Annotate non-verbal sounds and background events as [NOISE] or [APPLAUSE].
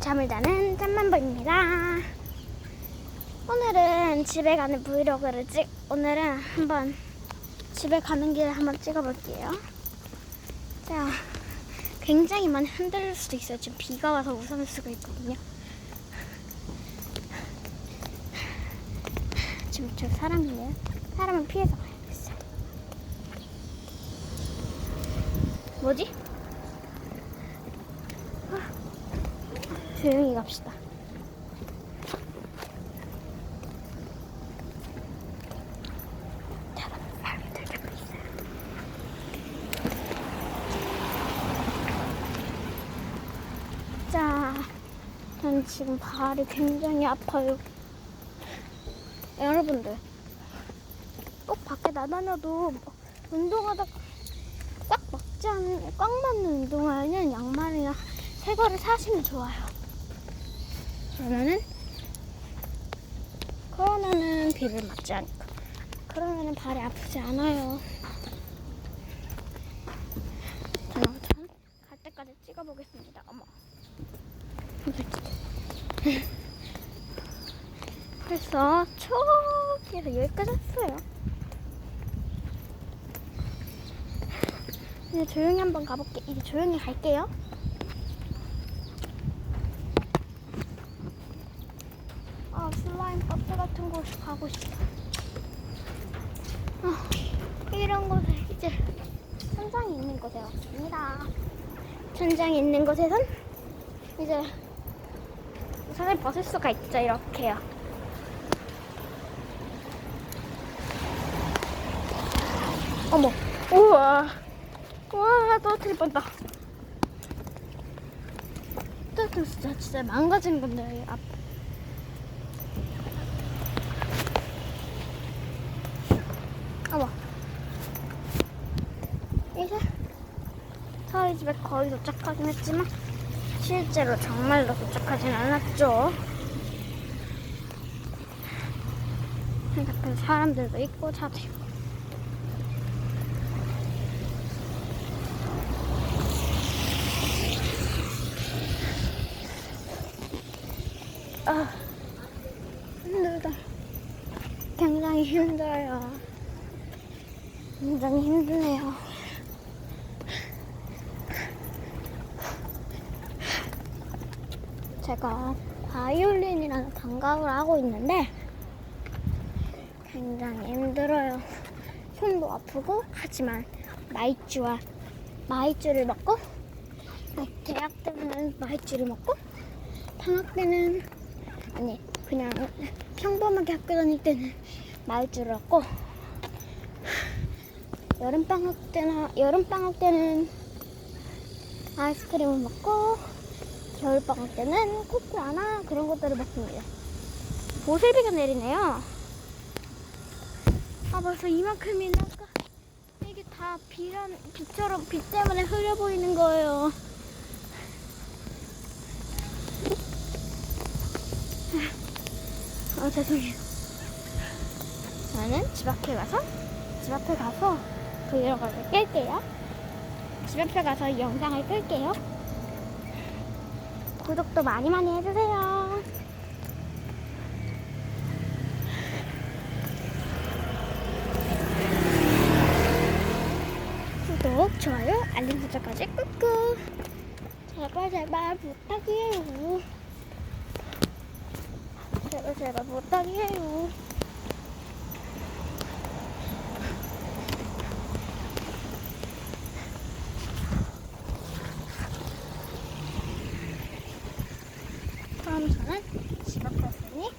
잠을 자는 잠만보입니다. 오늘은 집에 가는 브이로그를 찍, 오늘은 한번 집에 가는 길을 한번 찍어볼게요. 자, 굉장히 많이 흔들릴 수도 있어요. 지금 비가 와서 우산을 쓰고 있거든요. 지금 저 사람이에요. 사람을 피해서 가야겠어요. 뭐지? 조용히 갑시다. 자, 전 지금 발이 굉장히 아파요. 여러분들, 꼭 밖에 나다녀도 운동하다 꽉 막지 않는, 꽉 맞는 운동화에는 양말이나 새 거를 사시면 좋아요. 그러면은 그러면은 비를 맞지 않고 그러면은 발이 아프지 않아요. 자, 아무튼 갈 때까지 찍어보겠습니다. 어머. 그래서 저기에서 여기까지 왔어요. 이제 조용히 한번 가볼게. 이제 조용히 갈게요. 아, 버스 같은 곳 가고 싶어. 아, 이런 곳에 이제 천장이 있는 곳에 왔습니다. 천장이 있는 곳에선 이제 우산을 벗을 수가 있죠, 이렇게요. 어머, 우와, 우와, 떨어뜨릴 뻔다. 떨어뜨렸어, 진짜 망가진 건데, 앞. 어머. 이제 저희 집에 거의 도착하긴 했지만 실제로 정말로 도착하진 않았죠. 옆에 사람들도 있고 차도 있고. 아, 힘들다. 굉장히 힘들어요. 굉장히 힘드네요. 제가 바이올린이라는 감각을 하고 있는데 굉장히 힘들어요. 손도 아프고 하지만 마이쮸와 마이쮸를 먹고 네, 대학 때는 마이쮸를 먹고 방학 때는 아니 그냥 평범하게 학교 다닐 때는 마이쮸를 먹고 여름 방학 때나 여름 방학 때는 아이스크림을 먹고 겨울 방학 때는 코코아나 그런 것들을 먹습니다. 보슬비가 내리네요. 아 벌써 이만큼이나 아까 이게 다 비란 비처럼 비 때문에 흐려 보이는 거예요. [LAUGHS] 아 죄송해요. 저는 집 앞에 가서 집 앞에 가서 브이로그를 끌게요. 집 앞에 가서 이 영상을 끌게요. 구독도 많이 많이 해주세요. 구독, 좋아요, 알림 설정까지 꾹꾹. 제발 제발 부탁이에요. 제발 제발 부탁이에요. 저는 집어넣었으니